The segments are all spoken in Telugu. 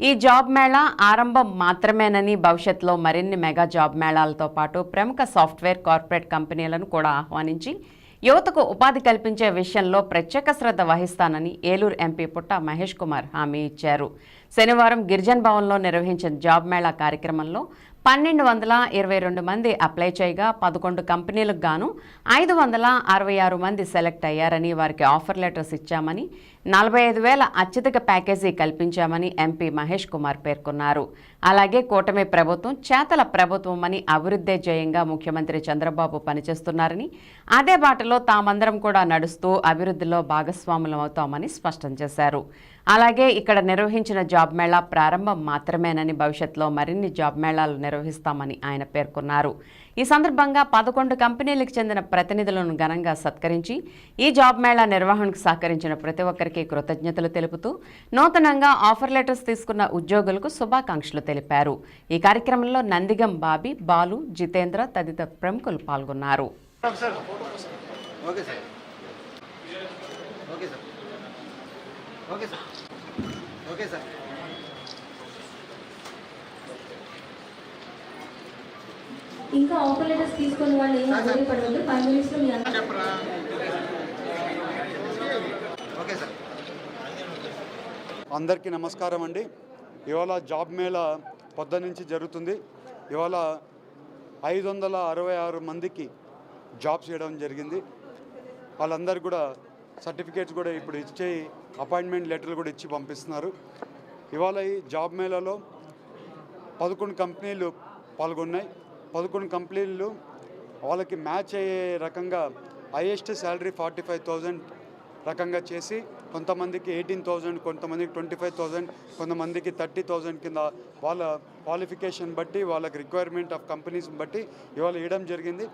ఈ జాబ్ మేళా ఆరంభం మాత్రమేనని భవిష్యత్తులో మరిన్ని మెగా జాబ్ మేళాలతో పాటు ప్రముఖ సాఫ్ట్వేర్ కార్పొరేట్ కంపెనీలను కూడా ఆహ్వానించి యువతకు ఉపాధి కల్పించే విషయంలో ప్రత్యేక శ్రద్ధ వహిస్తానని ఏలూరు ఎంపీ పుట్ట మహేష్ కుమార్ హామీ ఇచ్చారు. శనివారం గిరిజన్ భవన్లో నిర్వహించిన జాబ్ మేళా కార్యక్రమంలో పన్నెండు వందల ఇరవై రెండు మంది అప్లై చేయగా పదకొండు కంపెనీలకు గాను ఐదు వందల అరవై ఆరు మంది సెలెక్ట్ అయ్యారని వారికి ఆఫర్ లెటర్స్ ఇచ్చామని నలభై ఐదు వేల అత్యధిక ప్యాకేజీ కల్పించామని ఎంపీ మహేష్ కుమార్ పేర్కొన్నారు. అలాగే కూటమి ప్రభుత్వం చేతల ప్రభుత్వం అని అభివృద్ధే జయంగా ముఖ్యమంత్రి చంద్రబాబు పనిచేస్తున్నారని అదే బాటలో తామందరం కూడా నడుస్తూ అభివృద్ధిలో భాగస్వాములం అవుతామని స్పష్టం చేశారు. అలాగే ఇక్కడ నిర్వహించిన జాబ్ మేళా ప్రారంభం మాత్రమేనని భవిష్యత్తులో మరిన్ని జాబ్ మేళాలు నిర్వహిస్తామని ఆయన పేర్కొన్నారు. ఈ సందర్భంగా పదకొండు కంపెనీలకు చెందిన ప్రతినిధులను ఘనంగా సత్కరించి ఈ జాబ్ మేళా నిర్వహణకు సహకరించిన ప్రతి ఒక్కరికి కృతజ్ఞతలు తెలుపుతూ నూతనంగా ఆఫర్ లెటర్స్ తీసుకున్న ఉద్యోగులకు శుభాకాంక్షలు తెలిపారు. ఈ కార్యక్రమంలో నందిగం బాబీ బాలు జితేంద్ర తదితర ప్రముఖులు పాల్గొన్నారు. Sir. Okay sir okay sir okay sir okay sir ఇంకా ఆఫర్ లెటర్స్ తీసుకున్న వాళ్ళు ఏం అర్థం పడవద్దు ఫైవ్ మినిట్స్లో మీ అందరూ ఓకే సార్. అందరికీ నమస్కారం అండి. ఇవాళ జాబ్ మేళా పొద్దు నుంచి జరుగుతుంది. ఇవాళ ఐదు వందల అరవై ఆరు మందికి జాబ్స్ ఇవ్వడం జరిగింది. వాళ్ళందరికీ కూడా సర్టిఫికేట్స్ కూడా ఇప్పుడు ఇచ్చే అపాయింట్మెంట్ లెటర్లు కూడా ఇచ్చి పంపిస్తున్నారు. ఇవాళ ఈ జాబ్ మేళాలో పదకొండు కంపెనీలు పాల్గొన్నాయి. పదకొండు కంపెనీలు వాళ్ళకి మ్యాచ్ అయ్యే రకంగా highest salary forty five thousand రకంగా చేసి కొంతమందికి ఎయిటీన్ థౌజండ్ కొంతమందికి ట్వంటీ ఫైవ్ థౌజండ్ కొంతమందికి థర్టీ థౌజండ్ కింద వాళ్ళ క్వాలిఫికేషన్ బట్టి వాళ్ళకి రిక్వైర్మెంట్ ఆఫ్ కంపెనీస్ బట్టి ఇవాళ ఇవ్వడం జరిగింది.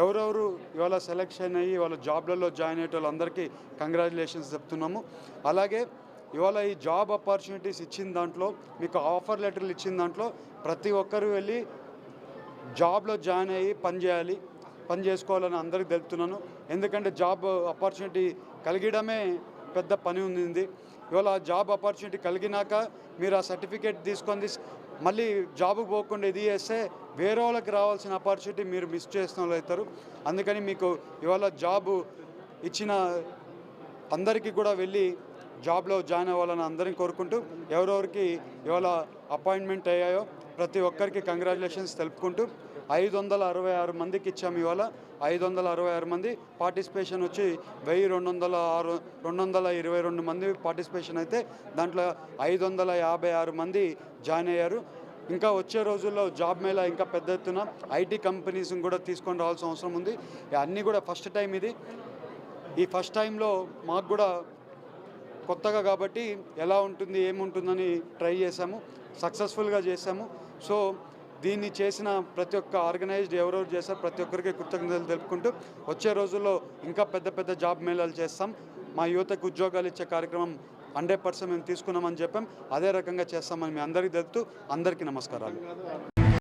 ఎవరెవరు ఇవాళ సెలెక్షన్ అయ్యి వాళ్ళ జాబ్లలో జాయిన్ అయ్యే వాళ్ళందరికీ కంగ్రాచులేషన్స్ చెప్తున్నాము. అలాగే ఇవాళ ఈ జాబ్ ఆపర్చునిటీస్ ఇచ్చిన దాంట్లో మీకు ఆఫర్ లెటర్లు ఇచ్చిన దాంట్లో ప్రతి ఒక్కరు వెళ్ళి జాబ్లో జాయిన్ అయ్యి పని చేయాలి పని చేసుకోవాలని అందరికీ తెలుపుతున్నాను. ఎందుకంటే జాబ్ ఆపర్చునిటీ కలిగడమే పెద్ద పని ఉంది ఇవాళ జాబ్ ఆపర్చునిటీ కలిగినాక మీరు ఆ సర్టిఫికేట్ తీసుకొని మళ్ళీ జాబ్కి పోకుండా ఇది చేస్తే వేరే వాళ్ళకి రావాల్సిన ఆపర్చునిటీ మీరు మిస్ చేసిన వాళ్ళు అవుతారు. అందుకని మీకు ఇవాళ జాబ్ ఇచ్చిన అందరికీ కూడా వెళ్ళి జాబ్లో జాయిన్ అవ్వాలని అందరిని కోరుకుంటూ ఎవరెవరికి ఇవాళ అపాయింట్మెంట్ అయ్యాయో ప్రతి ఒక్కరికి కంగ్రాచులేషన్స్ తెలుపుకుంటూ ఐదు వందల అరవై ఆరు మందికి ఇచ్చాము ఇవాళ. ఐదు వందల అరవై ఆరు మంది పార్టిసిపేషన్ వచ్చి వెయ్యి రెండు వందల ఆరు రెండు వందల ఇరవై రెండు మంది పార్టిసిపేషన్ అయితే దాంట్లో ఐదు వందల యాభై ఆరు మంది జాయిన్ అయ్యారు. ఇంకా వచ్చే రోజుల్లో జాబ్ మేళ ఇంకా పెద్ద ఎత్తున ఐటీ కంపెనీస్ కూడా తీసుకొని రావాల్సిన అవసరం ఉంది. అన్నీ కూడా ఫస్ట్ టైం ఇది. ఈ ఫస్ట్ టైంలో మాకు కూడా కొత్తగా కాబట్టి ఎలా ఉంటుంది ఏముంటుందని ట్రై చేశాము సక్సెస్ఫుల్గా చేశాము. సో దీన్ని చేసిన ప్రతి ఒక్క ఆర్గనైజ్డ్ ఎవరెవరు చేశారు ప్రతి ఒక్కరికి కృతజ్ఞతలు తెలుపుకుంటూ వచ్చే రోజుల్లో ఇంకా పెద్ద పెద్ద జాబ్ మేళాలు చేస్తాం. మా యువతకు ఉద్యోగాలు ఇచ్చే కార్యక్రమం హండ్రెడ్ పర్సెంట్ మేము తీసుకున్నామని చెప్పాం. అదే రకంగా చేస్తామని మీ అందరికీ తెలుపుతూ అందరికీ నమస్కారాలు.